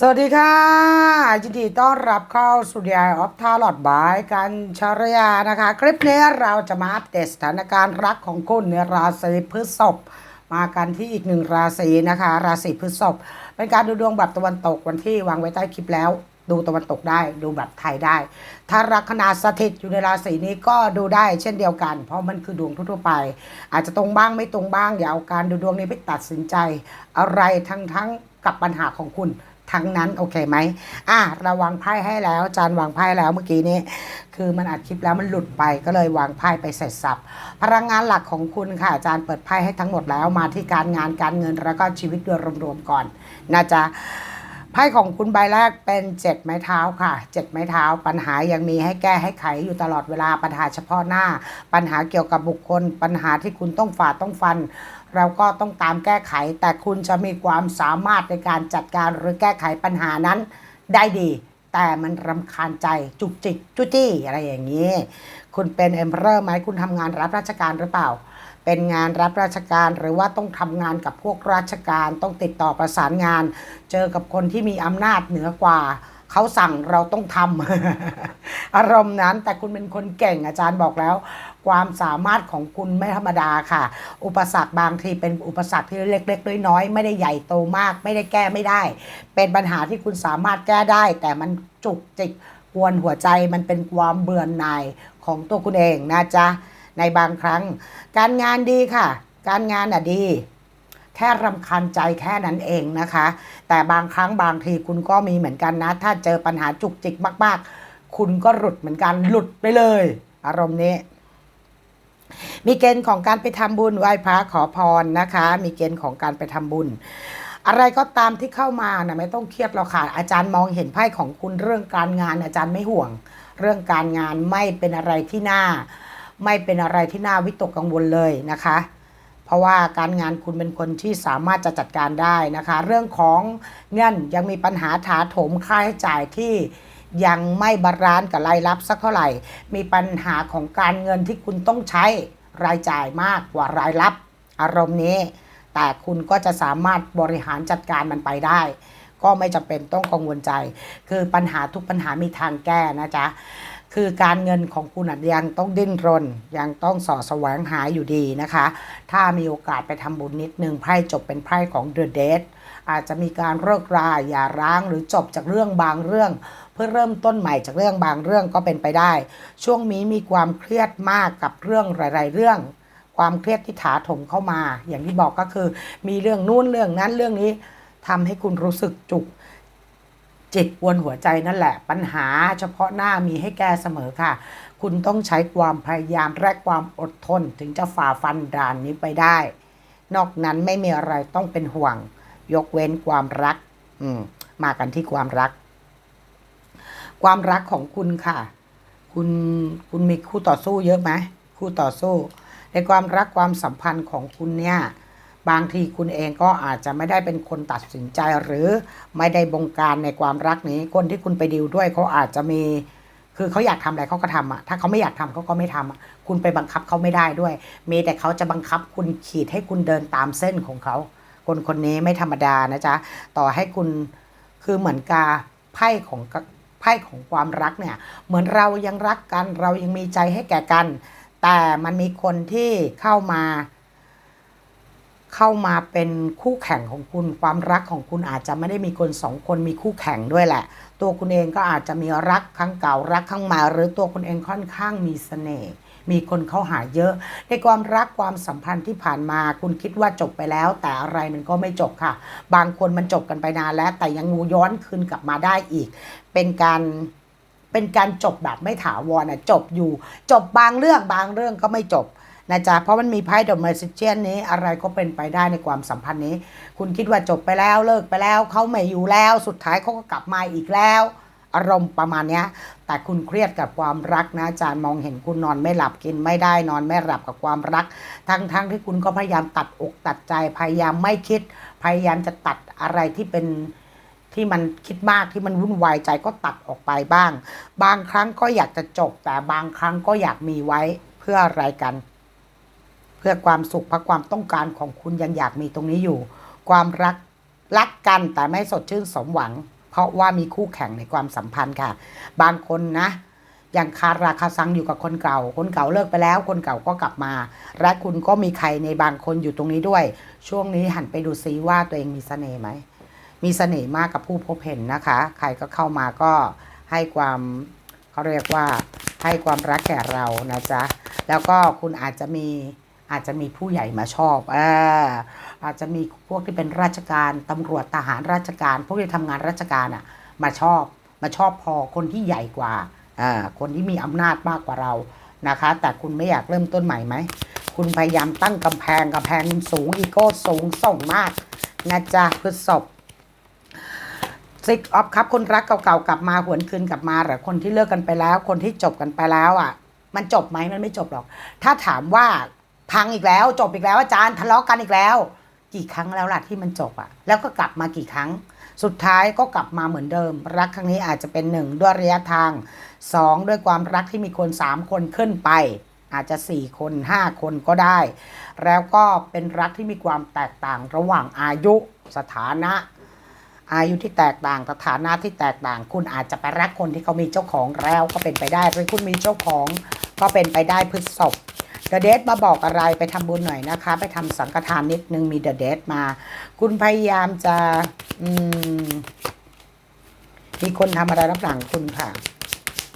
สวัสดีค่ะยินดีต้อนรับเข้าสู่ดีไอออฟทาลอดบายกันชารยานะคะ คลิปนี้เราจะมาอัปเดตสถานการณ์รักของคุณในราศีพฤษภมากันที่อีกหนึ่งราศีนะคะ ราศีพฤษภเป็นการดูดวงแบบตะวันตกวันที่วางไว้ใต้คลิปแล้ว ดูตะวันตกได้ดูแบบไทยได้ ถ้าลัคนาสถิตอยู่ในราศีนี้ก็ดูได้เช่นเดียวกัน เพราะมันคือดวงทั่วไป อาจจะตรงบ้างไม่ตรงบ้างอย่าเอาการดูดวงนี้ไปตัดสินใจ อะไรทั้งทั้งๆกับปัญหาของคุณ ทั้งนั้นโอเคไหมอะเราวางไพ่ให้แล้วอาจารย์วางไพ่แล้วเมื่อกี้นี้ คือมันอัดคลิปแล้วมันหลุดไปก็เลยวางไพ่ไปเสร็จสับพลังงานหลักของคุณค่ะอาจารย์เปิดไพ่ให้ทั้งหมดแล้วมาที่การงานการเงินแล้วก็ชีวิตโดยรวมๆก่อนนะจ๊ะ ไพ่ของคุณใบแรกเป็นเจ็ดไม้เท้าค่ะเจ็ดไม้เท้า ปัญหายังมีให้แก้ให้ไขอยู่ตลอดเวลาปัญหาเฉพาะหน้า ปัญหาเกี่ยวกับบุคคล ปัญหาที่คุณต้องฝ่าต้องฟัน เราก็ต้องตามแก้ไข แต่คุณจะมีความสามารถในการจัดการหรือแก้ไขปัญหานั้นได้ดี แต่มันรำคาญใจจุกจิกจุจี้อะไรอย่างนี้ คุณเป็นเอ็มเพอร์ไหมคุณทำงานรับราชการหรือเปล่า เป็นงานรับราชการหรือว่าต้องทำงานกับพวกราชการต้องติดต่อประสานงาน เจอกับคนที่มีอำนาจเหนือกว่าเขาสั่งเราต้องทำอารมณ์นั้นแต่คุณเป็นคนเก่งอาจารย์บอกแล้ว ความสามารถของคุณไม่ธรรมดาค่ะ อุปสรรคบางทีเป็นอุปสรรคที่เล็กๆน้อยๆไม่ได้ใหญ่โตมาก ไม่ได้แก้ไม่ได้ เป็นปัญหาที่คุณสามารถแก้ได้ แต่มันจุกจิกกวนหัวใจมันเป็นความเบื่อหน่ายของตัวคุณเองนะจ๊ะ ในบางครั้ง การงานดีค่ะ การงานอะดี แค่รำคาญใจแค่นั้นเองนะคะ แต่บางครั้งบางทีคุณก็มีเหมือนกันนะ ถ้าเจอปัญหาจุกจิกมาก ๆ คุณก็หลุดเหมือนกันหลุดไปเลย อารมณ์นี้มีเกณฑ์ของการไปทำบุญไหว้พระขอพรนะคะ มีเกณฑ์ของการไปทำบุญ อะไรก็ตามที่เข้ามานะไม่ต้องเครียดหรอกค่ะ อาจารย์มองเห็นไพ่ของคุณเรื่องการงาน อาจารย์ไม่ห่วง เรื่องการงานไม่เป็นอะไรที่น่า ไม่เป็นอะไรที่น่าวิตกกังวลเลยนะคะ เพราะว่าการงานคุณเป็นคนที่สามารถจะจัดการได้นะคะ เรื่องของเงินยังมีปัญหาถาโถมค่าใช้จ่ายที่ยังไม่บาลานซ์กับรายรับสักเท่าไหร่ มีปัญหาของการเงินที่คุณต้องใช้รายจ่ายมากกว่ารายรับ อารมณ์นี้ แต่คุณก็จะสามารถบริหารจัดการมันไปได้ ก็ไม่จำเป็นต้องกังวลใจ คือปัญหาทุกปัญหามีทางแก้นะจ๊ะ คือการเงินของคุณยังต้องดิ้นรน ยังต้องสอดแสวงหาอยู่ดีนะคะ ถ้ามีโอกาสไปทำบุญนิดนึงไพ่จบเป็นไพ่ของ The Dead อาจจะมีการเลิกราอย่าร้างหรือจบจากเรื่องบางเรื่อง เพื่อเริ่มต้นใหม่จากเรื่องบางเรื่องก็เป็นไปได้ ช่วงนี้มีความเครียดมากกับเรื่องหลาย ๆ เรื่อง ความเครียดที่ถาถมเข้ามา อย่างที่บอกก็คือ มีเรื่องนู้นเรื่องนั้นเรื่องนี้ทำให้คุณรู้สึกจุก จิตกวนหัวใจนั่นแหละปัญหา เฉพาะหน้ามีให้แก้เสมอค่ะ คุณต้องใช้ความพยายามและความอดทนถึงจะฝ่าฟันด่านนี้ไปได้ นอกนั้นไม่มีอะไรต้องเป็นห่วง ยกเว้นความรัก อืม มากันที่ความรัก ความรักของคุณค่ะ คุณคุณมีคู่ต่อสู้เยอะไหมคู่ต่อสู้ ในความรักความสัมพันธ์ของคุณเนี่ย บางทีคุณเองก็อาจจะไม่ได้เป็นคนตัดสินใจหรือไม่ได้บงการในความรักนี้ คนที่คุณไปดิวด้วยเขาอาจจะมีคือเขาอยากทำอะไรเขาก็ทำอะถ้าเขาไม่อยากทำเขาก็ไม่ทำอะคุณไปบังคับเขาไม่ได้ด้วย มีแต่เขาจะบังคับคุณขีดให้คุณเดินตามเส้นของเขา คนคนนี้ไม่ธรรมดานะจ๊ะต่อให้คุณคือเหมือนกาไพ่ของไพ่ของความรักเนี่ยเหมือนเรายังรักกัน เรายังมีใจให้แก่กัน แต่มันมีคนที่เข้ามา เข้ามาเป็นคู่แข่งของคุณความรักของคุณอาจจะไม่ได้มีคนสองคนมีคู่แข่งด้วยแหละ ตัวคุณเองก็อาจจะมีรักครั้งเก่ารักครั้งใหม่หรือตัวคุณเองค่อนข้างมีเสน่ห์มีคนเข้าหาเยอะ ในความรักความสัมพันธ์ที่ผ่านมา คุณคิดว่าจบไปแล้ว แต่อะไรมันก็ไม่จบค่ะ บางคนมันจบกันไปนานแล้ว แต่ยังงูย้อนคืนกลับมาได้อีก เป็นการเป็นการจบแบบไม่ถาวรนะจบอยู่ จบบางเรื่องบางเรื่องก็ไม่จบ นะจ๊ะเพราะมันมีไพ่ดอกเมซิเชียนนี้อะไรก็เป็นไปได้ในความสัมพันธ์นี้ คุณคิดว่าจบไปแล้วเลิกไปแล้วเขาไม่อยู่แล้วสุดท้ายเขาก็กลับมาอีกแล้วอารมณ์ประมาณนี้แต่คุณเครียดกับความรักนะอาจารย์มองเห็นคุณนอนไม่หลับกินไม่ได้นอนไม่หลับกับความรัก ทั้งๆทที่คุณก็พยายามตัดอกตัดใจพยายามไม่คิด พยายามจะตัดอะไรที่เป็นที่มันคิดมากที่มันวุ่นวายใจก็ตัดออกไปบ้าง บางครั้งก็อยากจะจบ แต่บางครั้งก็อยากมีไว้เพื่ออะไรกัน พื่อความสุขเพราะความต้องการของคุณยังอยากมีตรงนี้อยู่ ความรักรักกันแต่ไม่สดชื่นสมหวัง เพราะว่ามีคู่แข่งในความสัมพันธ์ค่ะ บางคนนะยังคาราคาซังอยู่กับคนเก่า คนเก่าเลิกไปแล้ว คนเก่าก็กลับมา และคุณก็มีใครในบางคนอยู่ตรงนี้ด้วย ช่วงนี้หันไปดูซิว่าตัวเองมีเสน่ห์ไหม มีเสน่ห์มากกับผู้พบเห็นนะคะ ใครก็เข้ามาก็ให้ความเขาเรียกว่าให้ความรักแก่เรานะจ๊ะ แล้วก็คุณอาจจะมี อาจจะมีผู้ใหญ่มาชอบอาอาจจะมีพวกที่เป็นราชการตำรวจทหารราชการ พวกที่ทำงานราชการอะมาชอบมาชอบพอคนที่ใหญ่กว่าอ่าคนที่มีอำนาจมากกว่าเรานะคะ แต่คุณไม่อยากเริ่มต้นใหม่ไหมคุณพยายามตั้งกำแพงกำแพงสูงอีโก้สูงส่งมากนะจ๊ะพฤษภซิกออฟครับคนรักเก่าๆกลับมาหวนคืนกลับมาหรือคนที่เลิกกันไปแล้ว คนที่จบกันไปแล้วอะ มันจบไหมมันไม่จบหรอก ถ้าถามว่า พังอีกแล้ว จบอีกแล้วอาจารย์ทะเลาะกันอีกแล้ว กี่ครั้งแล้วล่ะที่มันจบอะแล้วก็กลับมากี่ครั้ง สุดท้ายก็กลับมาเหมือนเดิม รักครั้งนี้อาจจะเป็นหนึ่งด้วยระยะทางสองด้วยความรักที่มีคนสามคนขึ้นไป อาจจะสี่คนห้าคนก็ได้ แล้วก็เป็นรักที่มีความแตกต่างระหว่างอายุสถานะอายุที่แตกต่างสถานะที่แตกต่าง คุณอาจจะไปรักคนที่เขามีเจ้าของแล้วก็เป็นไปได้หรือคุณมีเจ้าของก็เป็นไปได้พฤษภ เดอะเดทมาบอกอะไรไปทำบุญหน่อยนะคะ ไปทำสังฆทานนิดนึงมีเดอะเดทมา คุณพยายามจะอืมมีคนทำอะไรรับหลังคุณค่ะ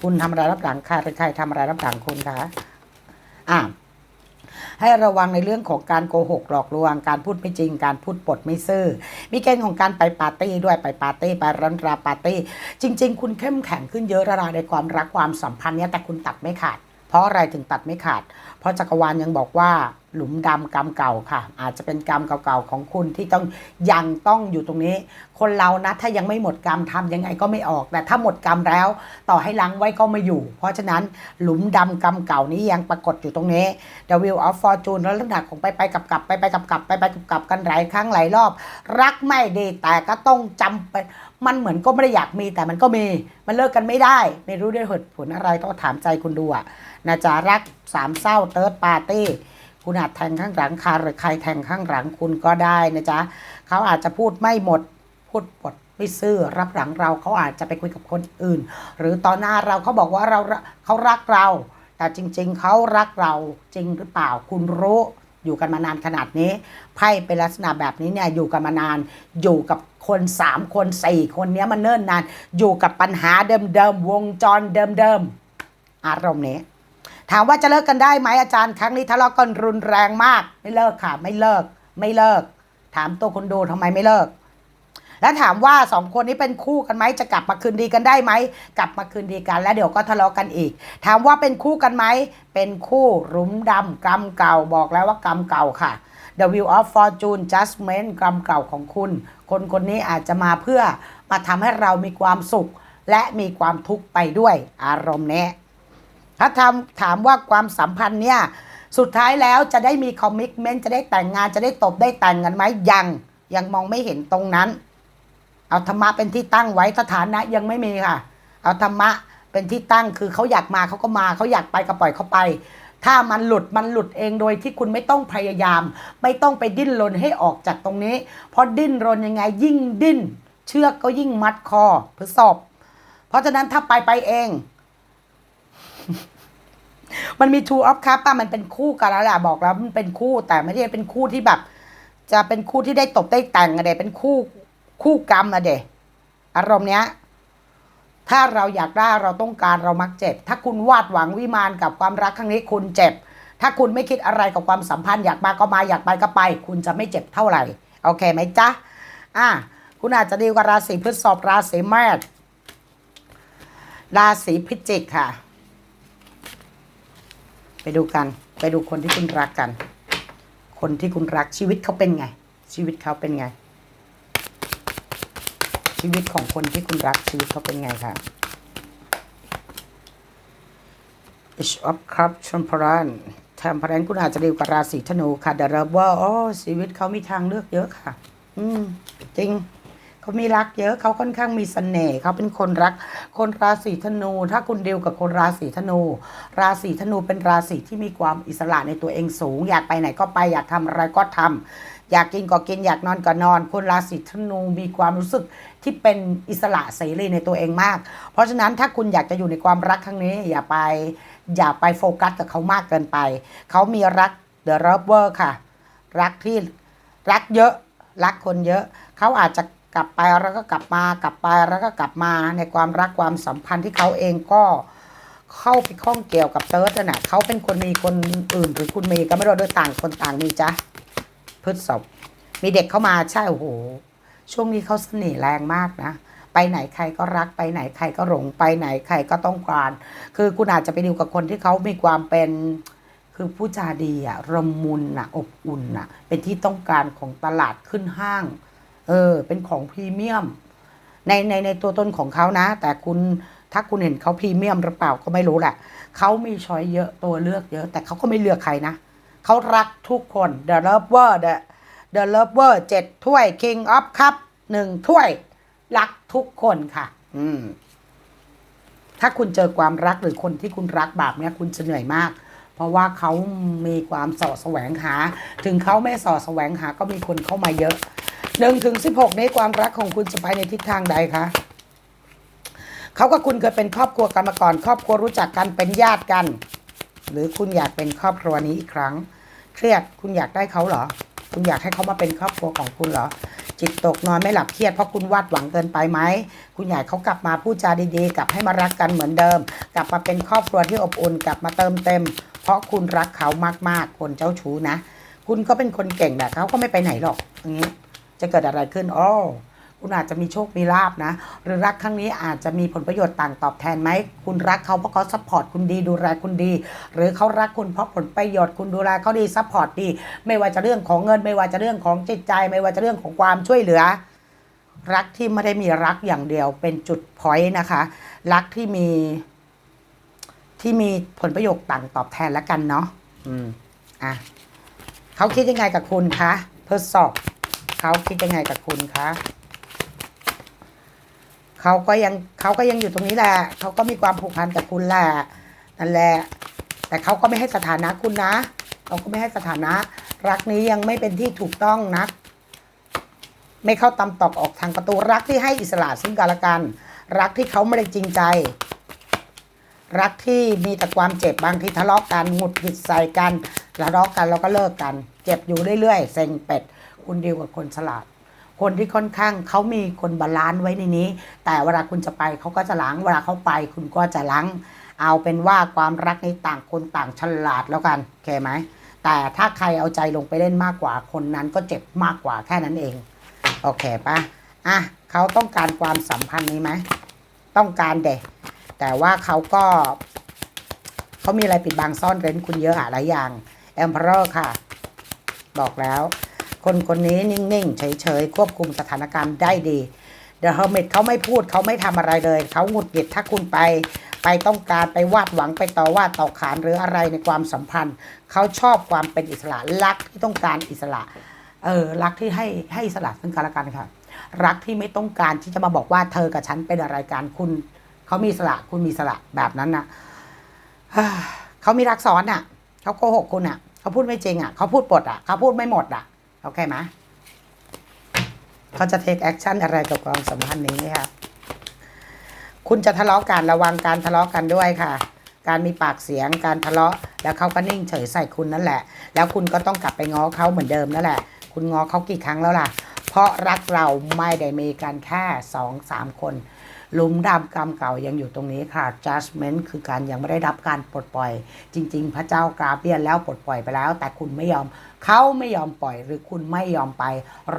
คุณทำอะไรรับหลังใครใครทำอะไรรับหลังคุณคะอ่าให้ระวังในเรื่องของการโกหกหลอกลวง การพูดไม่จริง การพูดปดไม่ซื่อ มีเกณฑ์ของการไปปาร์ตี้ด้วยไปปาร์ตี้ไปรันราปาร์ตี้ จริง ๆ คุณเข้มแข็งขึ้นเยอะระนาในความรักความสัมพันธ์เนี้ยแต่คุณตัดไม่ขาด เพราะอะไรถึงตัดไม่ขาด เพราะจักรวาลยังบอกว่าหลุมดำกรรมเก่าค่ะ อาจจะเป็นกรรมเก่าๆของคุณที่ต้องยังต้องอยู่ตรงนี้ คนเรานะถ้ายังไม่หมดกรรมทำยังไงก็ไม่ออก แต่ถ้าหมดกรรมแล้ว ต่อให้ล้างไว้ก็ไม่อยู่ เพราะฉะนั้นหลุมดำกรรมเก่านี้ยังปรากฏอยู่ตรงนี้ The Wheel of Fortune แล้วลักษณะของไปไปกลับกลับไปไปกลับกลับไปไปกลับกลับกันหลายครั้งหลายรอบ รักไม่ดีแต่ก็ต้องจำไปมันเหมือนก็ไม่ได้อยากมีแต่มันก็มี มันเลิกกันไม่ได้ ไม่รู้ด้วยเหตุผลอะไรต้องถามใจคุณดูอะนะจ๊ะรักสามเศร้าเติร์ดปาร์ตี้ คุณอาจแทงข้างหลังคาหรือใครแทงข้างหลังคุณก็ได้นะจ๊ะเขาอาจจะพูดไม่หมดพูดปดไม่ซื่อรับหลังเราเขาอาจจะไปคุยกับคนอื่น หรือตอนหน้าเราเขาบอกว่าเราเขารักเรา แต่จริง ๆเขารักเราจริงหรือเปล่าคุณรู้อยู่กันมานานขนาดนี้ไพ่เป็นลักษณะแบบนี้เนี่ยอยู่กันมานาน อยู่กับคนสามคนสี่คนเนี้ยมันเนิ่นนาน อยู่กับปัญหาเดิมๆวงจรเดิมๆอารมณ์นี้ ถามว่าจะเลิกกันได้ไหมอาจารย์ครั้งนี้ทะเลาะกันรุนแรงมาก ไม่เลิกค่ะ ไม่เลิก ไม่เลิก ถามตัวคนดูทำไมไม่เลิก แล้วถามว่าสองคนนี้เป็นคู่กันไหมจะกลับมาคืนดีกันได้ไหมกลับมาคืนดีกัน แล้วเดี๋ยวก็ทะเลาะกันอีก ถามว่าเป็นคู่กันไหมเป็นคู่หลุมดำกรรมเก่าบอกแล้วว่ากรรมเก่าค่ะ The Wheel of Fortune Judgment กรรมเก่าของคุณ คนคนนี้อาจจะมาเพื่อมาทำให้เรามีความสุข และมีความทุกข์ไปด้วยอารมณ์นี้ ถ้าทำถามว่าความสัมพันธ์เนี่ยสุดท้ายแล้วจะได้มีคอมมิชเมนต์จะได้แต่งงานจะได้ตบได้แต่งกันไหมยังยังมองไม่เห็นตรงนั้น เอาธรรมะเป็นที่ตั้งไว้สถานะยังไม่มีค่ะ เอาธรรมะเป็นที่ตั้งคือเขาอยากมาเขาก็มาเขาอยากไปก็ปล่อยเขาไป ถ้ามันหลุดมันหลุดเองโดยที่คุณไม่ต้องพยายาม ไม่ต้องไปดิ้นรนให้ออกจากตรงนี้ เพราะดิ้นรนยังไงยิ่งดิ้น เชือกก็ยิ่งมัดคอพฤษภเพราะฉะนั้นถ้าไปไปเอง มันมี two of cup ป่ะมันเป็นคู่กันแล้วแหละบอกแล้วมันเป็นคู่แต่ไม่ได้เป็นคู่ที่แบบ จะเป็นคู่ที่ได้ตบได้แต่งอะเดเป็นคู่คู่กรรมอะเดอารมณ์เนี้ย ถ้าเราอยากได้เราต้องการเรามักเจ็บ ถ้าคุณวาดหวังวิมานกับความรักครั้งนี้คุณเจ็บ ถ้าคุณไม่คิดอะไรกับความสัมพันธ์อยากมาก็มาอยากไปก็ไป คุณจะไม่เจ็บเท่าไหร่โอเคไหมจ๊ะอะคุณอาจจะดีกว่าราศีพฤษภราศีเมษราศีพิจิกค่ะ ดูกัน ไปดูคนที่คุณรักกัน คนที่คุณรักชีวิตเขาเป็นไง ชีวิตเขาเป็นไง ชีวิตของคนที่คุณรักชีวิตเขาเป็นไงคะ H of Cup ชมพรันแทมพรันคุณอาจจะดีกว่าราศีธนูค่ะเดรว่าโอ้ชีวิตเขามีทางเลือกเยอะค่ะ อืม จริง เขามีรักเยอะ เขาค่อนข้างมีเสน่ห์เขาเป็นคนรัก คนราศีธนู ถ้าคุณเดียวกับคนราศีธนู ราศีธนูเป็นราศีที่มีความอิสระในตัวเองสูง อยากไปไหนก็ไปอยากทำอะไรก็ทำอยากกินก็กินอยากนอนก็นอน คนราศีธนูมีความรู้สึกที่เป็นอิสระเสรีในตัวเองมาก เพราะฉะนั้นถ้าคุณอยากจะอยู่ในความรักครั้งนี้ อย่าไปอย่าไปโฟกัสกับเขามากเกินไป เขามีรักเดอะ o เวอร์ค่ะ รักที่รักเยอะรักคนเยอะ เขาอาจจะ กลับไปแล้วก็กลับมากลับไปแล้วก็กลับมาในความรักความสัมพันธ์ที่เขาเองก็เข้าไปข้องเกี่ยวกับเติร์ดน่ะเขาเป็นคนมีคนอื่นหรือคุณมีก็ไม่รู้ด้วยต่างคนต่างมีจ้ะพฤษภมีเด็กเข้ามาใช่โอ้โหช่วงนี้เขาเสน่ห์แรงมากนะไปไหนใครก็รักไปไหนใครก็หลงไปไหนใครก็ต้องการคือคุณอาจจะไปดีลกับคนที่เขามีความเป็นคือผู้จาดีอะระมุนอะอบอุ่นอะเป็นที่ต้องการของตลาดขึ้นห้าง เออ เป็นของพรีเมียม ในในในตัวตนของเขานะ แต่คุณถ้าคุณเห็นเขาพรีเมียมหรือเปล่าก็ไม่รู้แหละเขามีช้อยเยอะตัวเลือกเยอะ แต่เขาก็ไม่เลือกใครนะเขารักทุกคน The Lover The The Lover เจ็ดถ้วย King of Cup หนึ่งถ้วย รักทุกคนค่ะ อืม ถ้าคุณเจอความรักหรือคนที่คุณรักแบบเนี้ยคุณจะเหนื่อยมาก เพราะว่าเขามีความสอแสวงหา ถึงเขาไม่สอแสวงหาก็มีคนเข้ามาเยอะ หนึ่งถึงสิบหกนี้ความรักของคุณจะไปในทิศทางใดคะเขากับคุณเคยเป็นครอบครัวกันมาก่อน ครอบครัวรู้จักกันเป็นญาติกัน หรือคุณอยากเป็นครอบครัวนี้อีกครั้ง เครียดคุณอยากได้เขาเหรอ คุณอยากให้เขามาเป็นครอบครัวของคุณเหรอ จิตตกนอนไม่หลับเครียดเพราะคุณวาดหวังเกินไปไหมคุณอยากให้เขากลับมาพูดจาดีๆ กลับให้มารักกันเหมือนเดิม กลับมาเป็นครอบครัวที่อบอุ่นกลับมาเติมเต็ม เพราะคุณรักเขามากๆ คนเจ้าชู้นะ คุณก็เป็นคนเก่งแหละเขาก็ไม่ไปไหนหรอกอย่างนี้ จะเกิดอะไรขึ้นอ๋อคุณอาจจะมีโชค มีลาบนะ หรือรักครั้งนี้อาจจะมีผลประโยชน์ต่างตอบแทนไหม คุณรักเขาเพราะเขาซัพพอร์ตคุณดีดูแลคุณดี หรือเขารักคุณเพราะผลประโยชน์คุณดูแลเขาดีซัพพอร์ตดี ไม่ว่าจะเรื่องของเงิน ไม่ว่าจะเรื่องของจิตใจ ไม่ว่าจะเรื่องของความช่วยเหลือ รักที่ไม่ได้มีรักอย่างเดียวเป็นจุดพอยต์นะคะ รักที่มี ที่มีผลประโยชน์ต่างตอบแทนแล้วกันเนาะ อืม อะเขาคิดยังไงกับคุณคะเพื่อสอบ เขาคิดยังไงกับคุณคะเขาก็ยังเขาก็ยังอยู่ตรงนี้แหละเขาก็มีความผูกพันกับคุณแหละนั่นแหละ แต่เขาก็ไม่ให้สถานะคุณนะเขาก็ไม่ให้สถานะ รักนี้ยังไม่เป็นที่ถูกต้องนะไม่เข้าตำตอกออกทางประตูรักที่ให้อิสระซึ่งกันและกัน รักที่เขาไม่ได้จริงใจ รักที่มีแต่ความเจ็บบางทีทะเลาะกันหงุดหงิดใส่กันทะเลาะกันแล้วก็เลิกกัน เจ็บอยู่เรื่อยๆเซ็งเป็ด คุณดีกว่าคนฉลาด คนที่ค่อนข้างเขามีคนบาลานซ์ไว้ในนี้ แต่เวลาคุณจะไปเขาก็จะล้างเวลาเขาไปคุณก็จะล้างเอาเป็นว่าความรักในต่างคนต่างฉลาดแล้วกันโอเคไหมแต่ถ้าใครเอาใจลงไปเล่นมากกว่าคนนั้นก็เจ็บมากกว่าแค่นั้นเองโอเคปะอะเขาต้องการความสัมพันธ์นี้ไหมต้องการเด็แต่ว่าเขาก็เขามีอะไรปิดบังซ่อนเร้นคุณเยอะอะหลายอย่างแอมเพอร์ค่ะ บอกแล้ว คนคนนี้นิ่งๆ เฉยๆ ควบคุมสถานการณ์ได้ดีเดอะเฮอร์เมตเขาไม่พูดเขาไม่ทำอะไรเลย เขาหงุดหงิดถ้าคุณไป ไปต้องการไปวาดหวังไปต่อว่าต่อขานหรืออะไรในความสัมพันธ์ เขาชอบความเป็นอิสระรักที่ต้องการอิสระเออรักที่ให้ให้อิสระซึ่งกันและกันค่ะ รักที่ไม่ต้องการที่จะมาบอกว่าเธอกับฉันเป็นอะไรกันคุณเขามีอิสระคุณมีอิสระแบบนั้นนะเขามีรักซ้อนอะเขาโกหกคุณอะเขาพูดไม่จริงอะเขาพูดปดอะเขาพูดไม่หมดอะ โอเคไหมเขาจะ take action อะไรกับความสัมพันธ์นี้ค่ะ คุณจะทะเลาะกันระวังการทะเลาะกันด้วยค่ะ การมีปากเสียงการทะเลาะ แล้วเขาก็นิ่งเฉยใส่คุณนั่นแหละ แล้วคุณก็ต้องกลับไปง้อเขาเหมือนเดิมนั่นแหละ คุณง้อเขากี่ครั้งแล้วล่ะ เพราะรักเราไม่ได้มีกันแค่สองสามคน หลุมดำกรรมเก่ายังอยู่ตรงนี้ค่ะ judgment คือการยังไม่ได้รับการปลดปล่อย จริง ๆ พระเจ้ากราเบียนแล้วปลดปล่อยไปแล้ว แต่คุณไม่ยอมเขาไม่ยอมปล่อยหรือคุณไม่ยอมไป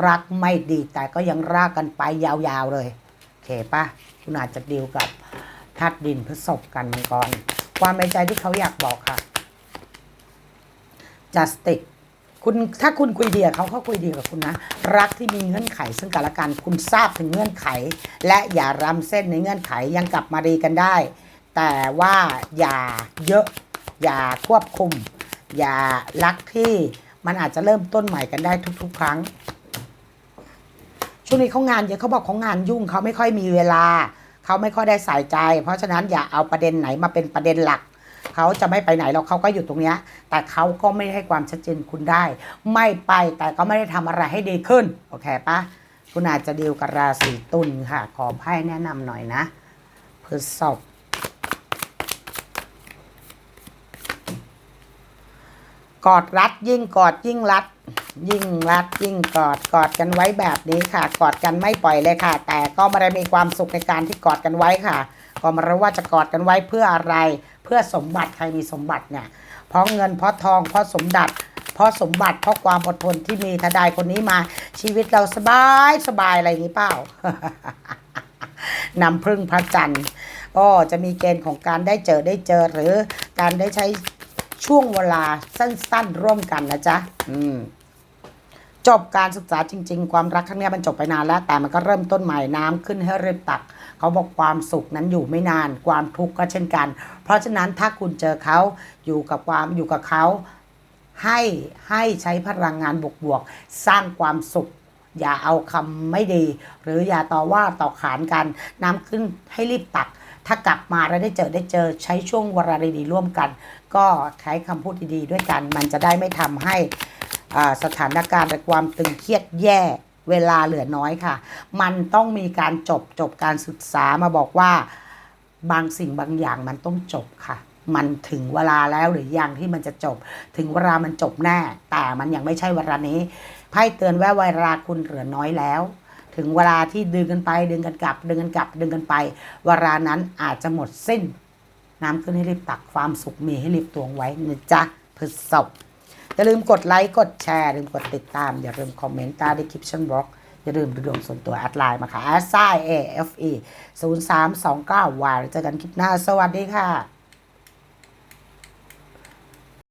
รักไม่ดี แต่ก็ยังรากกันไปยาวๆเลยโอเคปะคุณอาจจะดีลกับธาตุดินพฤษภกันมังกรความในใจที่เขาอยากบอกค่ะ justice คุณถ้าคุณคุยดีกับเขาเขาคุยดีกับคุณนะ รักที่มีเงื่อนไขซึ่งกันและกันคุณทราบถึงเงื่อนไข และอย่ารำเส้นในเงื่อนไขยังกลับมาดีกันได้ แต่ว่าอย่าเยอะ อย่าควบคุม อย่ารักที่มันอาจจะเริ่มต้นใหม่กันได้ทุก ๆ ครั้ง ช่วงนี้เขางานเยอะเขาบอกเขางานยุ่งเขาไม่ค่อยมีเวลาเขาไม่ค่อยได้ใส่ใจ เพราะฉะนั้นอย่าเอาประเด็นไหนมาเป็นประเด็นหลัก เขาจะไม่ไปไหนหรอกเขาก็อยู่ตรงนี้ แต่เขาก็ไม่ให้ความชัดเจนคุณได้ ไม่ไปแต่ก็ไม่ได้ทำอะไรให้ดีขึ้น โอเคปะคุณอาจจะดีลกับราศีตุลค่ะ ขอไพ่แนะนำหน่อยนะพฤษภกอดรัดยิ่งกอดยิ่งรัด ยิ่งรัดยิ่งกอดกอดกันไว้แบบนี้ค่ะ กอดกันไม่ปล่อยเลยค่ะ แต่ก็ไม่ได้มีความสุขในการที่กอดกันไว้ค่ะ ก็ไมารู้ว่าจะกอดกันไว้เพื่ออะไร พื่อสมบัติใครมีสมบัติเนี่ยเพราะเงินเพราะทองเพราะสมบัติเพราะสมบัติเพราะความอดทนที่มีถ้าได้คนนี้มา ชีวิตเราสบายสบายอะไรอย่างนี้เปล่านำพึ่งพระจันทร์ก็จะมีเกณฑ์ของการได้เจอได้เจอหรือการได้ใช้ช่วงเวลาสั้น ๆ ร่วมกันนะจ๊ะ อืม จบการศึกษาจริง ๆ ความรักครั้งนี้มันจบไปนานแล้ว แต่มันก็เริ่มต้นใหม่น้ำขึ้นให้เรียบตัก เขาบอกความสุขนั้นอยู่ไม่นาน ความทุกข์ก็เช่นกัน เพราะฉะนั้นถ้าคุณเจอเขาอยู่กับความอยู่กับเขา ให้ให้ใช้พลังงานบวกๆสร้างความสุข อย่าเอาคำไม่ดี หรืออย่าต่อว่าต่อขานกัน น้ำขึ้นให้รีบตักถ้ากลับมาแล้วได้เจอได้เจอใช้ช่วงเวลาดีๆร่วมกัน ก็ใช้คำพูดดีๆด้วยกัน มันจะได้ไม่ทำให้ สถานการณ์และความตึงเครียดแย่เวลาเหลือน้อยค่ะ มันต้องมีการจบจบการศึกษามาบอกว่าบางสิ่งบางอย่างมันต้องจบค่ะ มันถึงเวลาแล้วหรือยังที่มันจะจบ ถึงเวลามันจบแน่ แต่มันยังไม่ใช่เวลานี้ไพ่เตือนว่าเวลาคุณเหลือน้อยแล้ว ถึงเวลาที่ดึงกันไป ดึงกันกลับ ดึงกันกลับ ดึงกันไป เวลานั้นอาจจะหมดสิ้น น้ำขึ้นให้รีบตักความสุขมีให้รีบตวงไว้นะจ๊ะพฤษภ อย่าลืมกดไลค์กดแชร์อย่าลืมกดติดตาม อย่าลืมคอมเมนต์ใต้ดีคลิปชั่นบล็อกอย่าลืมดูดวงส่วนตัวแอดไลน์มาค่ะแอดไซเอฟอีศูนย์สามสองเก้าวายเจอกันคลิปหน้า สวัสดีค่ะ